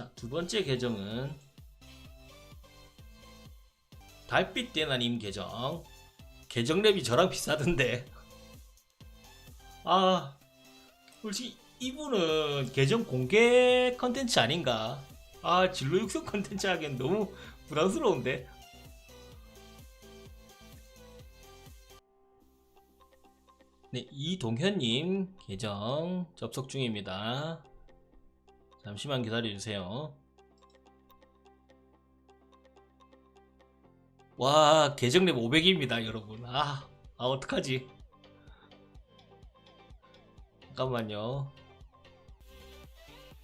자, 두 번째 계정은 달빛 대나님 계정. 계정 랩이 저랑 비슷하던데. 아, 솔직히 이분은 계정 공개 컨텐츠 아닌가? 아, 진로 육성 컨텐츠 하기엔 너무 부담스러운데. 네, 이동현님 계정 접속 중입니다. 잠시만 기다려주세요. 와, 계정랩 500입니다, 여러분. 아, 아, 어떡하지? 잠깐만요.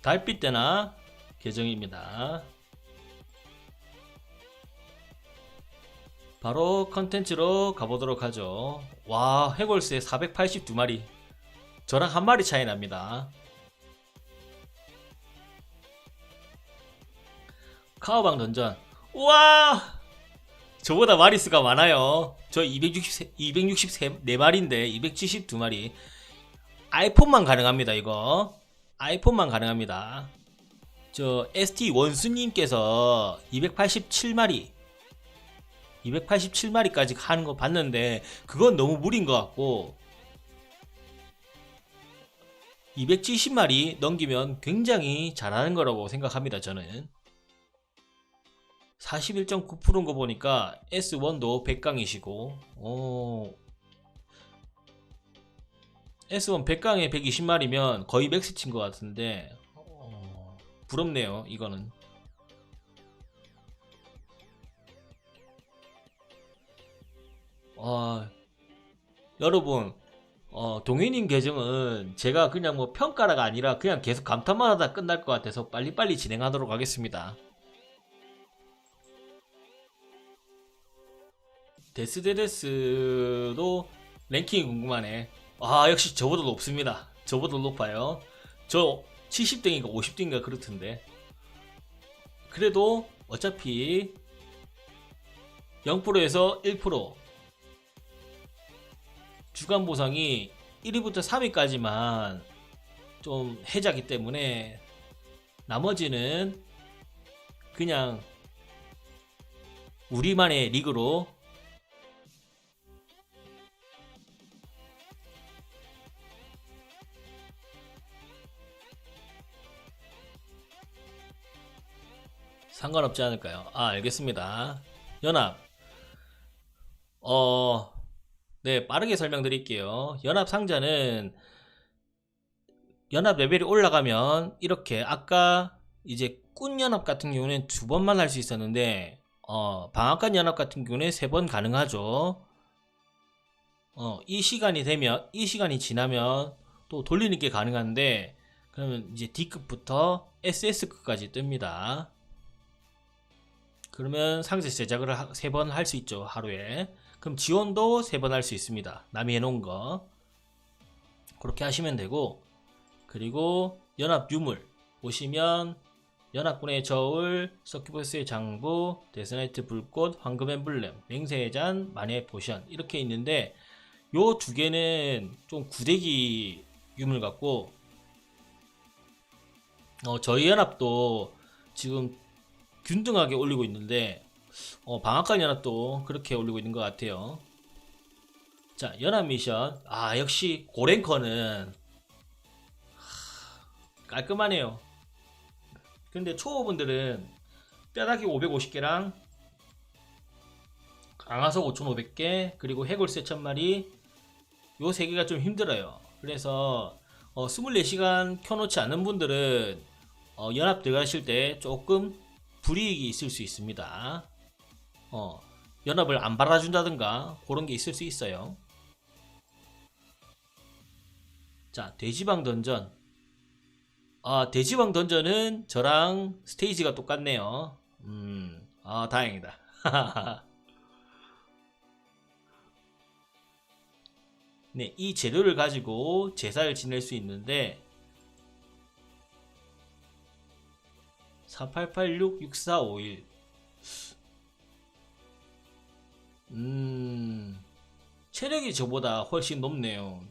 달빛 때나 계정입니다. 바로 컨텐츠로 가보도록 하죠. 와, 해골새 482마리. 저랑 한 마리 차이 납니다. 카오방 던전. 우와! 저보다 마리수가 많아요. 저 263, 264마리인데 272마리. 아이폰만 가능합니다, 이거. 아이폰만 가능합니다. 저 ST 원수님께서 287마리, 287마리까지 하는 거 봤는데 그건 너무 무리인 것 같고 270마리 넘기면 굉장히 잘하는 거라고 생각합니다, 저는. 41.9%인 거 보니까 S1도 100강이시고, 오. S1 100강에 120마리면 거의 맥스 친 것 같은데, 어, 부럽네요, 이거는. 아, 여러분, 어, 동현님 계정은 제가 그냥 뭐 평가라가 아니라 그냥 계속 감탄만 하다 끝날 것 같아서 빨리빨리 진행하도록 하겠습니다. 데스데데스도 랭킹이 궁금하네. 아, 역시 저보다 높습니다. 저보다 높아요. 저 70등인가 50등인가 그렇던데. 그래도 어차피 0%에서 1% 주간 보상이 1위부터 3위까지만 좀 해자기 때문에 나머지는 그냥 우리만의 리그로 상관없지 않을까요? 아, 알겠습니다. 연합. 어, 네, 빠르게 설명드릴게요. 연합 상자는 연합 레벨이 올라가면 이렇게 아까 이제 꾼 연합 같은 경우는 두 번만 할 수 있었는데 어, 방앗간 연합 같은 경우는 세 번 가능하죠. 어, 이 시간이 되면 이 시간이 지나면 또 돌리는 게 가능한데 그러면 이제 D급부터 SS급까지 뜹니다. 그러면 상세 제작을 세 번 할 수 있죠 하루에. 그럼 지원도 세 번 할 수 있습니다. 남이 해놓은 거. 그렇게 하시면 되고 그리고 연합 유물. 보시면 연합군의 저울, 서큐버스의 장부, 데스나이트 불꽃, 황금 엠블렘, 맹세의 잔, 만의 포션 이렇게 있는데 요 두 개는 좀 구대기 유물 같고 어, 저희 연합도 지금 균등하게 올리고 있는데 어, 방앗간 연합도 그렇게 올리고 있는 것 같아요. 자 연합 미션 아 역시 고랭커는 하, 깔끔하네요. 근데 초보분들은 뼈다귀 550개랑 강화석 5,500개 그리고 해골 세 천마리 요 세 개가 좀 힘들어요. 그래서 어, 24시간 켜놓지 않은 분들은 어, 연합 들어가실 때 조금 불이익이 있을 수 있습니다. 어, 연합을 안 받아준다든가 그런 게 있을 수 있어요. 자, 돼지방 던전. 아, 돼지방 던전은 저랑 스테이지가 똑같네요. 음, 아, 다행이다. 네, 이 재료를 가지고 제사를 지낼 수 있는데 4886-6451 음... 체력이 저보다 훨씬 높네요.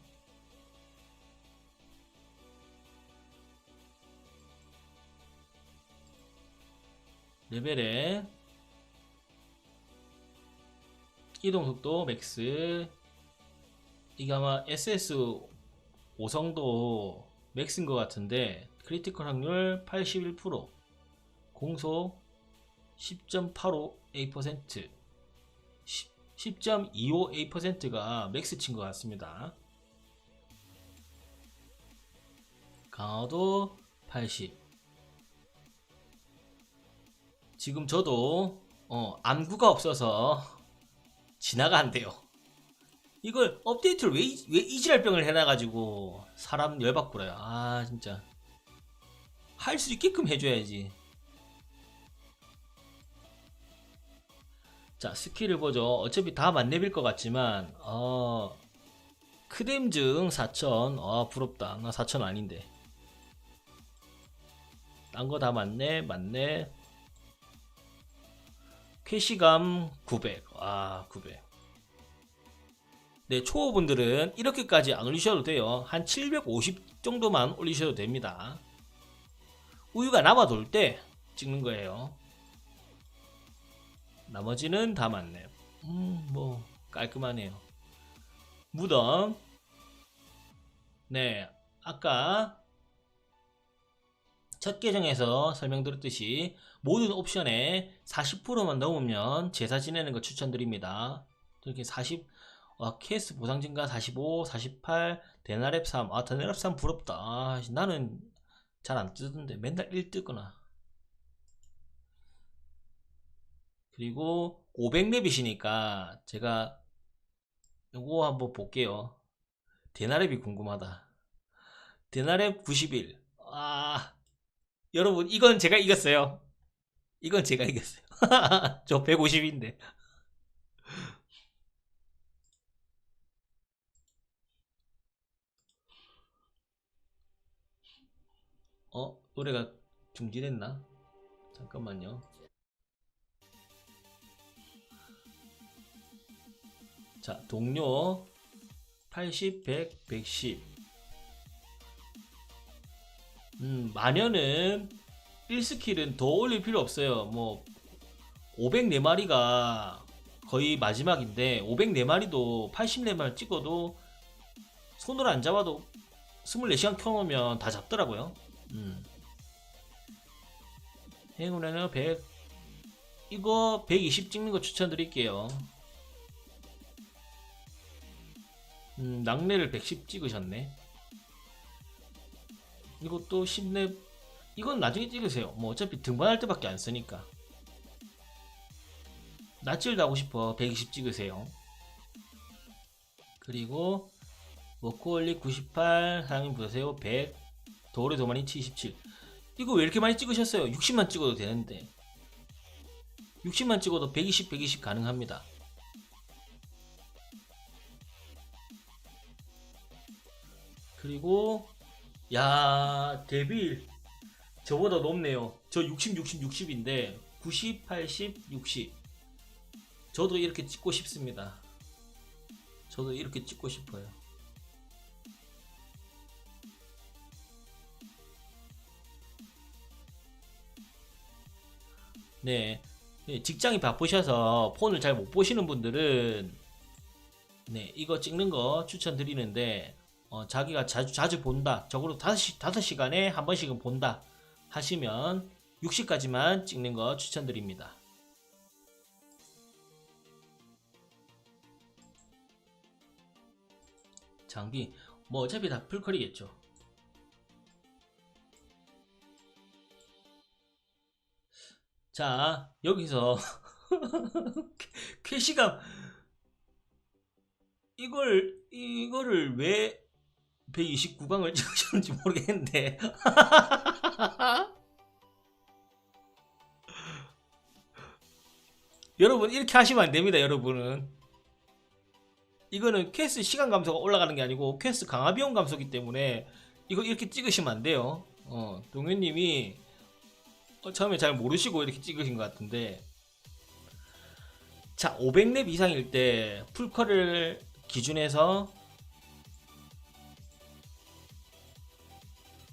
레벨에 이동속도 맥스 이게 아마 SS 5성도 맥스인 것 같은데 크리티컬 확률 81% 공속 10.85A% 10.25A%가 맥스 친 것 같습니다. 강화도 80 지금 저도 어, 암구가 없어서 진화가 안 돼요. 이걸 업데이트를 왜, 이- 왜 이지랄병을 해놔가지고 사람 열받고래요. 아 진짜 할 수 있게끔 해줘야지. 자 스킬을 보죠. 어차피 다 만렙일 것 같지만 어 크뎀증 4000. 아 부럽다. 나4000 아닌데. 딴 거 다 맞네 맞네. 쾌시감 900. 아 900. 네, 초보분들은 이렇게까지 안 올리셔도 돼요. 한 750 정도만 올리셔도 됩니다. 우유가 남아 돌 때 찍는 거예요. 나머지는 다 맞네. 음, 뭐 깔끔하네요. 무덤. 네, 아까 첫 계정에서 설명드렸듯이 모든 옵션에 40%만 넘으면 제사 지내는 거 추천드립니다. 이렇게 40 아, 케이스 보상 증가 45, 48, 데나랩 3. 아, 데나랩 3 부럽다. 아, 나는 잘 안 뜨던데. 맨날 1 뜨거나. 그리고 500렙이시니까 제가 요거 한번 볼게요. 데나랩이 궁금하다. 데나랩 91. 아, 여러분, 이건 제가 이겼어요. 이건 제가 이겼어요. 저 150인데. 어? 노래가 중지됐나? 잠깐만요. 자, 동료 80, 100, 110. 음, 마녀는 1스킬은 더 올릴 필요 없어요. 뭐 504마리가 거의 마지막인데 504마리도 80레벨 찍어도 손으로 안 잡아도 24시간 켜놓으면 다 잡더라고요. 음. 행운에는 100 이거 120 찍는 거 추천드릴게요. 음, 낙뢰를 110 찍으셨네. 이것도 10렙 이건 나중에 찍으세요. 뭐 어차피 등반할 때밖에 안 쓰니까. 낯질도 하고 싶어 120 찍으세요. 그리고 워크홀릭 98, 사장님 보세요 100, 도레 도마니 77. 이거 왜 이렇게 많이 찍으셨어요? 60만 찍어도 되는데. 60만 찍어도 120, 120 가능합니다. 그리고 야 데빌 저보다 높네요. 저 60, 60, 60인데 90, 80, 60. 저도 이렇게 찍고 싶습니다. 저도 이렇게 찍고 싶어요. 네. 네, 직장이 바쁘셔서 폰을 잘 못 보시는 분들은 네, 이거 찍는 거 추천드리는데 어, 자기가 자주 자주 본다. 적어도 5시, 5시간에 한 번씩은 본다. 하시면 60까지만 찍는 거 추천드립니다. 장비 뭐 어차피 다 풀컬이겠죠. 자 여기서 쾌시감 이걸 이거를 왜 129강을 찍으셨는지 모르겠는데. 여러분 이렇게 하시면 안 됩니다 여러분은. 이거는 퀘스트 시간 감소가 올라가는 게 아니고 퀘스트 강화 비용 감소기 때문에 이거 이렇게 찍으시면 안 돼요. 어, 동현님이 어, 처음에 잘 모르시고 이렇게 찍으신 것 같은데. 자 500렙 이상일 때 풀컬을 기준해서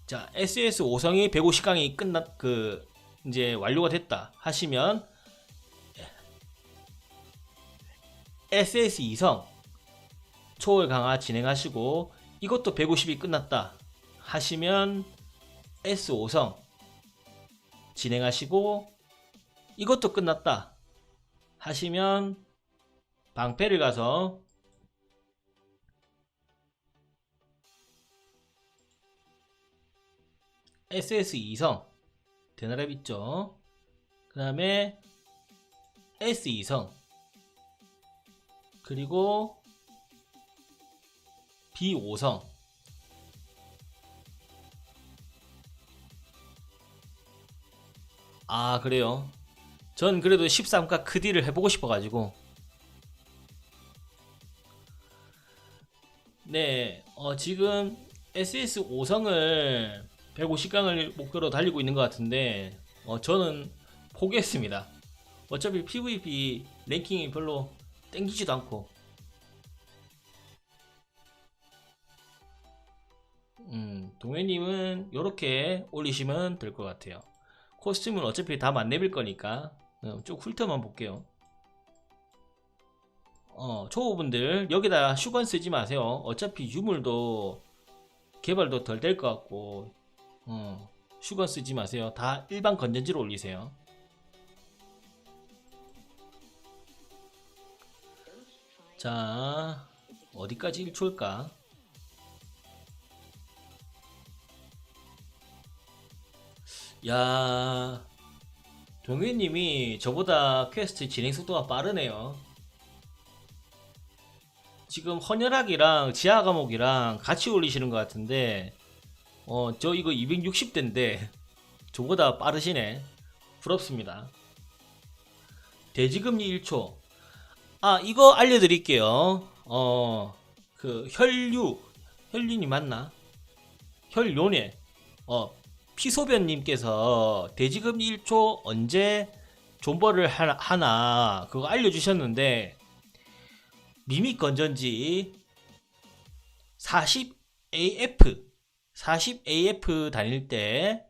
자 SS 5성이 150강이 끝났 그 이제 완료가 됐다 하시면 SS 2성 초월 강화 진행하시고 이것도 150이 끝났다 하시면 S5성 진행하시고 이것도 끝났다 하시면 방패를 가서 SS2성. 대나랩 있죠. 그 다음에 S2성. 그리고 B5성. 아 그래요. 전 그래도 13가 크디를 해보고 싶어가지고. 네 어, 지금 SS 5성을 150강을 목표로 달리고 있는 것 같은데 어, 저는 포기했습니다 어차피 PVP 랭킹이 별로 땡기지도 않고 음, 동해님은 이렇게 올리시면 될 것 같아요 코스튬은 어차피 다 만렙일 거니까 어, 쭉 훑어만 볼게요. 어, 초보분들 여기다 슈건 쓰지 마세요. 어차피 유물도 개발도 덜 될 것 같고 어, 슈건 쓰지 마세요. 다 일반 건전지로 올리세요. 자, 어디까지 1초일까? 야, 동현님이 저보다 퀘스트 진행 속도가 빠르네요. 지금 헌혈학이랑 지하 과목이랑 같이 올리시는 것 같은데, 어, 저 이거 260대인데, 저보다 빠르시네. 부럽습니다. 돼지금리 1초. 아, 이거 알려드릴게요. 어, 그, 혈류, 혈륜이 맞나? 혈요네. 어, 피소변님께서 돼지금리 1초 언제 존버를 하나, 그거 알려주셨는데 미믹 건전지 40AF 40AF 다닐 때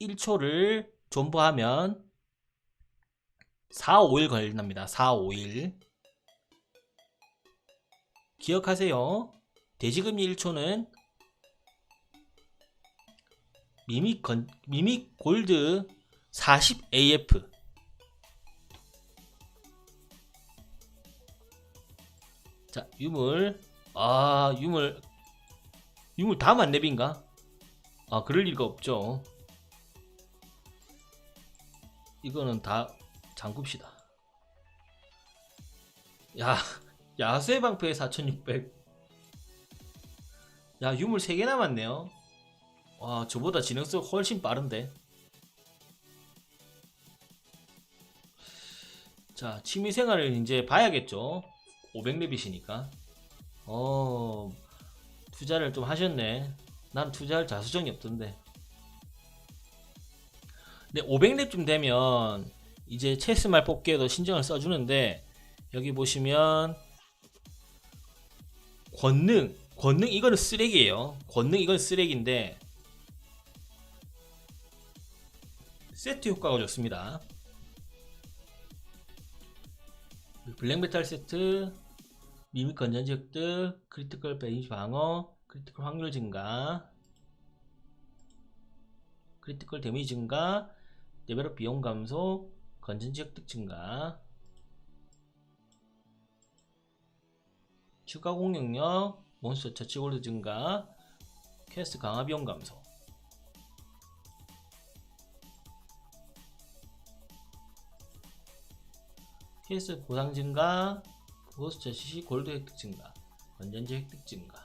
1초를 존버하면 4, 5일 걸린답니다. 4, 5일 기억하세요. 돼지금리 1초는 미믹 건 미믹 골드 40 AF 자 유물 아 유물 유물 다 만렙인가? 아 그럴 리가 없죠. 이거는 다 잠굽시다. 야 야수의 방패 4600 야 유물 3개 남았네요. 와 저보다 진행성 훨씬 빠른데. 자 취미생활을 이제 봐야겠죠. 500렙이시니까. 어 투자를 좀 하셨네. 난 투자할 자수정이 없던데. 근데 500렙쯤 되면 이제 체스말 뽑기에도 신청을 써주는데 여기 보시면 권능 권능 이거는 쓰레기예요. 권능 이건 쓰레기인데 세트 효과가 좋습니다. 블랙메탈 세트, 미믹 건전지 획득, 크리티컬 베이지 방어, 크리티컬 확률 증가, 크리티컬 데미지 증가, 레벨업 비용 감소, 건전지 획득 증가, 추가 공격력, 몬스터 처치 골드 증가, 퀘스트 강화 비용 감소. PS 보상 증가, 보스 시 골드 획득 증가, 건전지 획득 증가.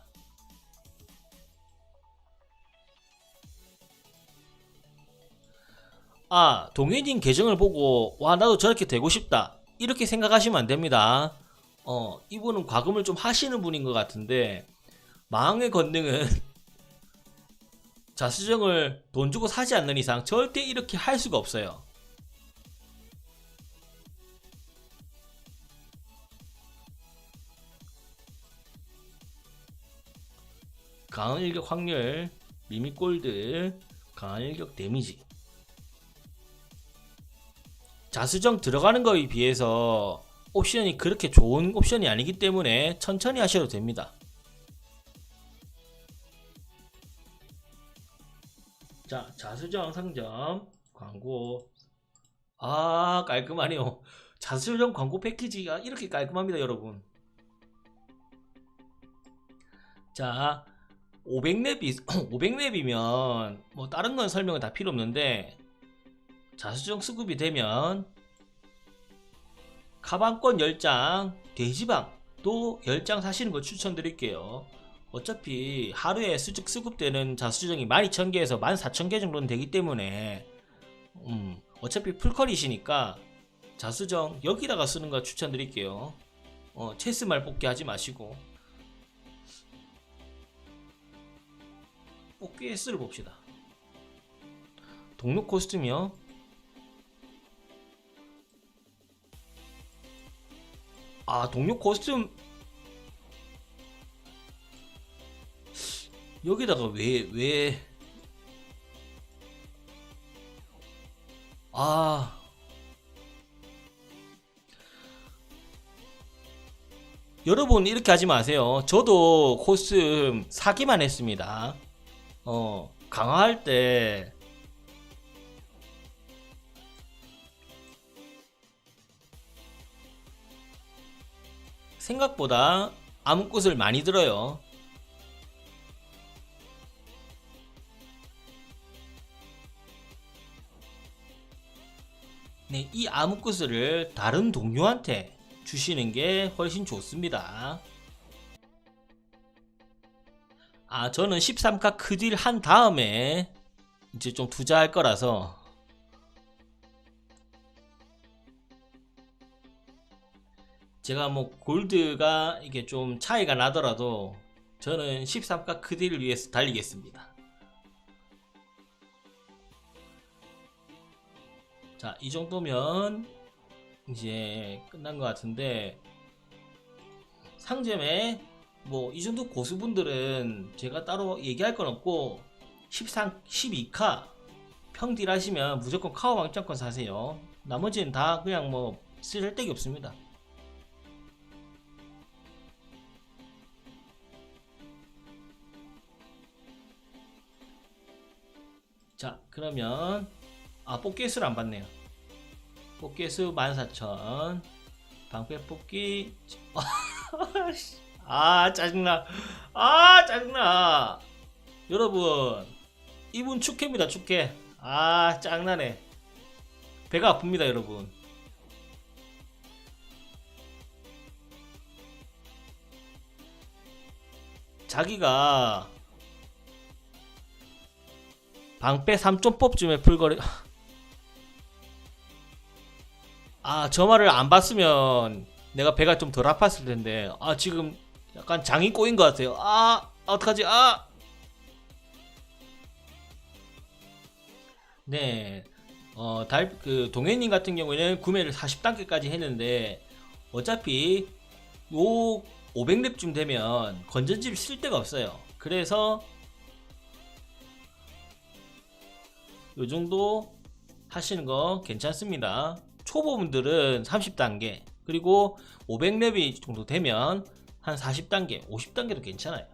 아, 동현님 계정을 보고 와 나도 저렇게 되고 싶다 이렇게 생각하시면 안 됩니다. 어, 이분은 과금을 좀 하시는 분인 것 같은데 망의 건능은 자수정을 돈 주고 사지 않는 이상 절대 이렇게 할 수가 없어요. 강한 일격 확률, 미미 골드, 강한 일격 데미지. 자수정 들어가는 거에 비해서 옵션이 그렇게 좋은 옵션이 아니기 때문에 천천히 하셔도 됩니다. 자, 자수정 상점 광고 아 깔끔하네요. 자수정 광고 패키지가 이렇게 깔끔합니다, 여러분. 자, 500렙이 500렙이면 뭐 다른 건 설명은 다 필요 없는데 자수정 수급이 되면 가방권 10장, 돼지방도 10장 사시는 거 추천드릴게요. 어차피 하루에 수직 수급되는 자수정이 12,000개에서 14,000개 정도는 되기 때문에 음, 어차피 풀컬이시니까 자수정 여기다가 쓰는 거 추천드릴게요. 어, 체스말 뽑기 하지 마시고 뽑기 S를 봅시다. 동료 코스튬이요. 아 동료 코스튬 여기다가 왜 왜? 아 여러분 이렇게 하지 마세요. 저도 코스튬 사기만 했습니다. 어 강화할 때 생각보다 암꽃을 많이 들어요. 네, 이 암흑구슬을 다른 동료한테 주시는 게 훨씬 좋습니다. 아, 저는 13카 크딜 한 다음에 이제 좀 투자할 거라서 제가 뭐 골드가 이게 좀 차이가 나더라도 저는 13카 크딜을 위해서 달리겠습니다. 자, 이 정도면 이제 끝난 것 같은데 상점에 뭐 이 정도 고수분들은 제가 따로 얘기할 건 없고 13, 12카 평딜 하시면 무조건 카오 왕짱권 사세요. 나머지는 다 그냥 뭐 쓸데기 없습니다. 자, 그러면 아, 뽑기수를 안 받네요. 뽑기수 14,000. 방패 뽑기. 아, 짜증나. 아, 짜증나. 여러분, 이분 축해입니다, 축해. 아, 짱나네. 배가 아픕니다, 여러분. 자기가 방패 3점 뽑쯤에 풀거리 아, 저 말을 안 봤으면 내가 배가 좀 덜 아팠을 텐데. 아, 지금 약간 장이 꼬인 것 같아요. 아, 어떡하지? 아! 네. 어, 달, 그, 동현님 같은 경우에는 구매를 40단계까지 했는데, 어차피 요 500렙쯤 되면 건전지를 쓸 데가 없어요. 그래서 요 정도 하시는 거 괜찮습니다. 초보분들은 30단계 그리고 500렙이 정도 되면 한 40단계 50단계도 괜찮아요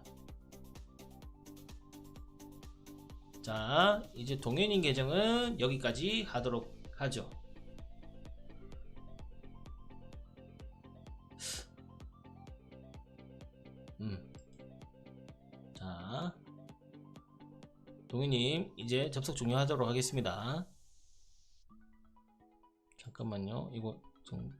자 이제 동현인 계정은 여기까지 하도록 하죠 음. 자 동현님 이제 접속 종료하도록 하겠습니다 잠깐만요. 이거 좀